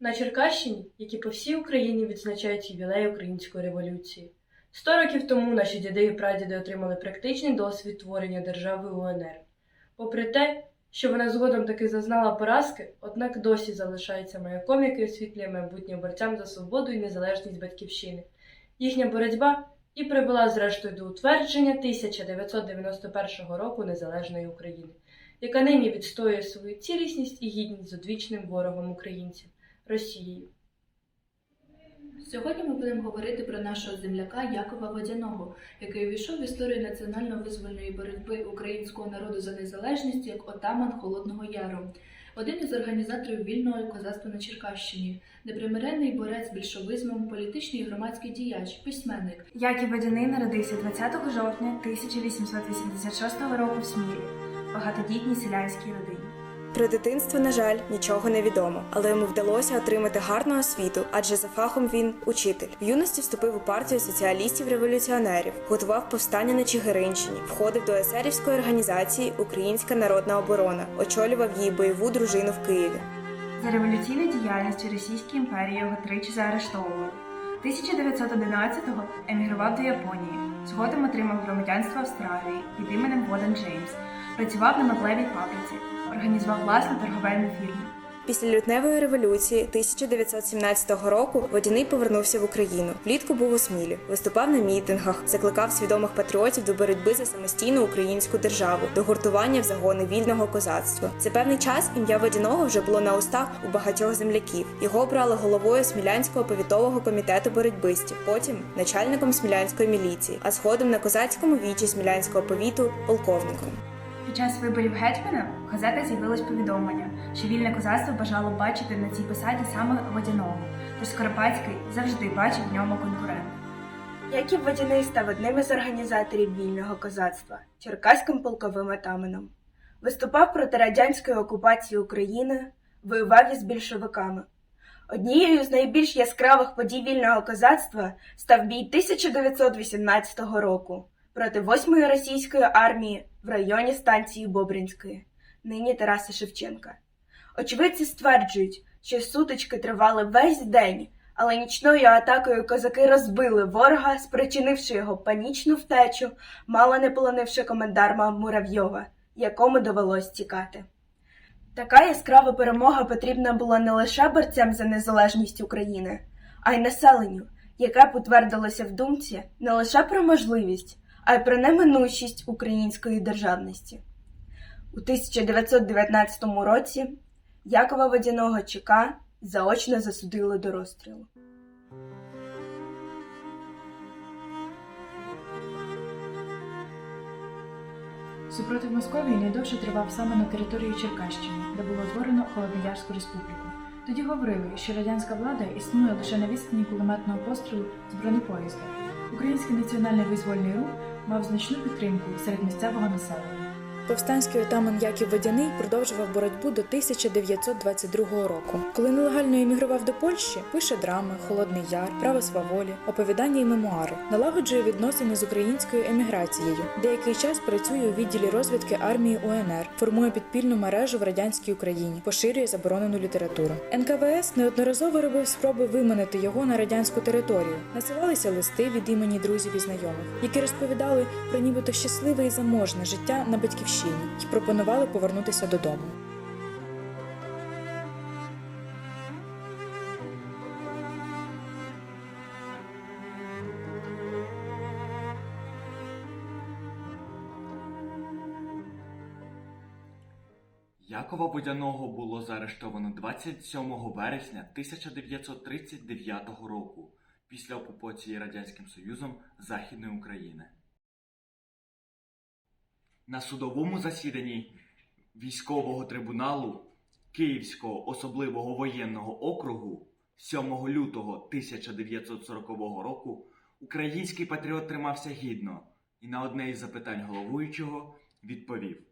На Черкащині, як і по всій Україні, відзначають ювілей Української революції. Сто років тому наші діди і прадіди отримали практичний досвід творення держави УНР. Попри те, що вона згодом таки зазнала поразки, однак досі залишається маяком, який освітлює майбутнє борцям за свободу і незалежність батьківщини. Їхня боротьба і привела зрештою до утвердження 1991 року незалежної України, яка нині відстоює свою цілісність і гідність з одвічним ворогом українців Росією. Сьогодні ми будемо говорити про нашого земляка Якова Водяного, який увійшов в історію національно-визвольної боротьби українського народу за незалежність як отаман Холодного Яру, один із організаторів вільного козацтва на Черкащині, непримиренний борець з більшовизмом, політичний і громадський діяч, письменник. Яків Водяний народився 20 жовтня 1886 року в Смілі, багатодітній селянській родині. Про дитинство, на жаль, нічого не відомо, але йому вдалося отримати гарну освіту, адже за фахом він учитель. В юності вступив у партію соціалістів-революціонерів, готував повстання на Чигиринщині, входив до есерівської організації Українська народна оборона, очолював її бойову дружину в Києві. За революційну діяльність у Російській імперії його тричі заарештовували. 1911-го емігрував до Японії, згодом отримав громадянство Австралії під іменем Воден Джеймс, працював на меблевій фабриці, організував власну торговельну фірму. Після лютневої революції 1917 року Водяний повернувся в Україну. Влітку був у Смілі, виступав на мітингах, закликав свідомих патріотів до боротьби за самостійну українську державу, до гуртування в загони вільного козацтва. За певний час ім'я Водяного вже було на устах у багатьох земляків. Його обрали головою Смілянського повітового комітету боротьбистів, потім начальником смілянської міліції, а згодом на козацькому вічі смілянського повіту полковником. Під час виборів гетьмана в газетах з'явилось повідомлення, що вільне козацтво бажало бачити на цій посаді саме водяного, тож Скоропадський завжди бачив в ньому конкурента. Яків Водяний став одним із організаторів вільного козацтва, черкаським полковим атаманом. Виступав проти радянської окупації України, воював із більшовиками. Однією з найбільш яскравих подій вільного козацтва став бій 1918 року проти 8-ї російської армії в районі станції Бобринської, нині Тараса Шевченка. Очевидці стверджують, що сутички тривали весь день, але нічною атакою козаки розбили ворога, спричинивши його панічну втечу, мало не полонивши комендарма Муравйова, якому довелось тікати. Така яскрава перемога потрібна була не лише борцям за незалежність України, а й населенню, яке потвердилося в думці не лише про можливість, а й про неминучість української державності. У 1919 році Якова Водяного ЧК заочно засудили до розстрілу. Супротив Московії найдовше тривав саме на території Черкащини, де було утворено Холодноярську республіку. Тоді говорили, що радянська влада існує лише на відстані кулеметного пострілу з бронепоїзда. Український національний визвольний рух мав значну підтримку серед місцевого населення. Повстанський отаман Яків Водяний продовжував боротьбу до 1922 року. Коли нелегально емігрував до Польщі, пише драми, Холодний Яр, Право сваволі, оповідання і мемуари, налагоджує відносини з українською еміграцією. Деякий час працює у відділі розвідки армії УНР, формує підпільну мережу в радянській Україні, поширює заборонену літературу. НКВС неодноразово робив спроби виманити його на радянську територію. Насилалися листи від імені друзів і знайомих, які розповідали про нібито щасливе і заможне життя на батьківщині і пропонували повернутися додому. Якова Водяного було заарештовано 27 вересня 1939 року після окупації Радянським Союзом Західної України. На судовому засіданні військового трибуналу Київського особливого воєнного округу 7 лютого 1940 року український патріот тримався гідно і на одне із запитань головуючого відповів.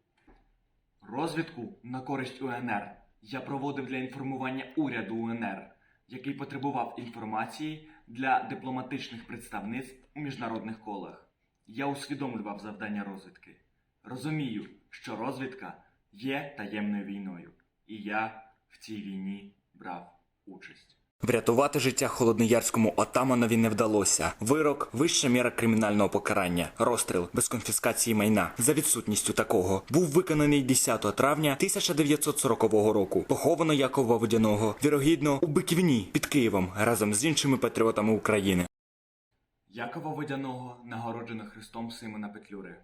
Розвідку на користь УНР я проводив для інформування уряду УНР, який потребував інформації для дипломатичних представництв у міжнародних колах. Я усвідомлював завдання розвідки. Розумію, що розвідка є таємною війною, і я в цій війні брав участь. Врятувати життя холодноярському отаманові не вдалося. Вирок вища міра кримінального покарання, розстріл без конфіскації майна. За відсутністю такого був виконаний 10 травня 1940 року. Поховано Якова Водяного, вірогідно у Биківні під Києвом разом з іншими патріотами України. Якова Водяного нагороджено Христом Симона Петлюри.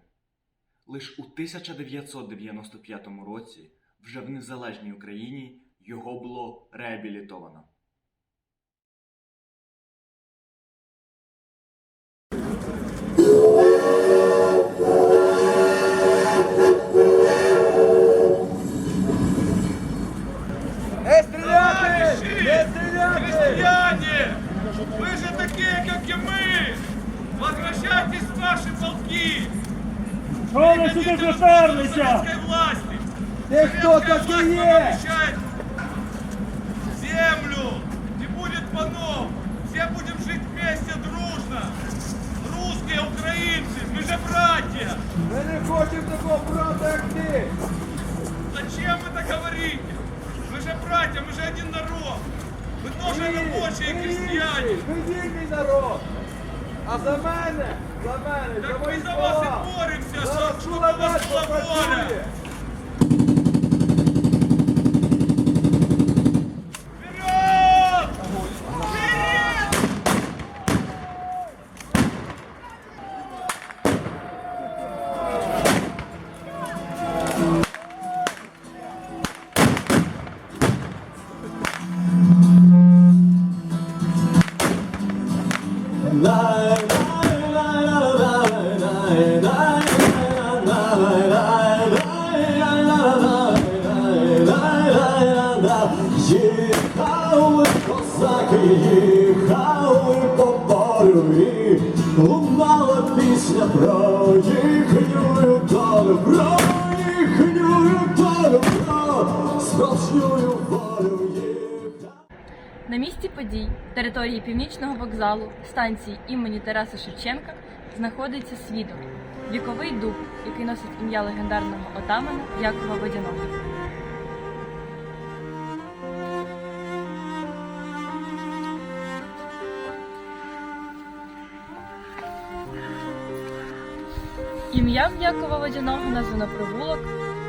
Лиш у 1995 році, вже в незалежній Україні, його було реабілітовано. приперлися? советской власти! Ти хто Советская такі власть є? нам обещает землю! Не будет панов! Все будем жить вместе, дружно! Русские, украинцы, мы же братья! Ми не хочемо такого брата, як ти. Зачем вы так говорите? Мы же братья, мы же один народ! Мы тоже рабочие крестьяне! Ми вільний народ. А за мене, за мене, за Так мої мы за вас слова. и боремся, Зараз что- чтобы у кулемет вас была воля! Їхали по полю і лунала пісня про їхню долю, про їхню долю, про справжню волю. На місці подій території північного вокзалу станції імені Тараса Шевченка знаходиться свідок віковий дуб, який носить ім'я легендарного отамана Якова Водяного. Ім'ям Якова Водяного названо провулок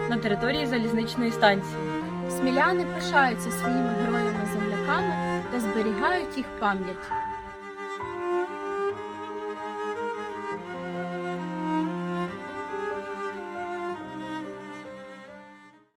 на території залізничної станції. Сміляни пишаються своїми героями-земляками та зберігають їх пам'ять.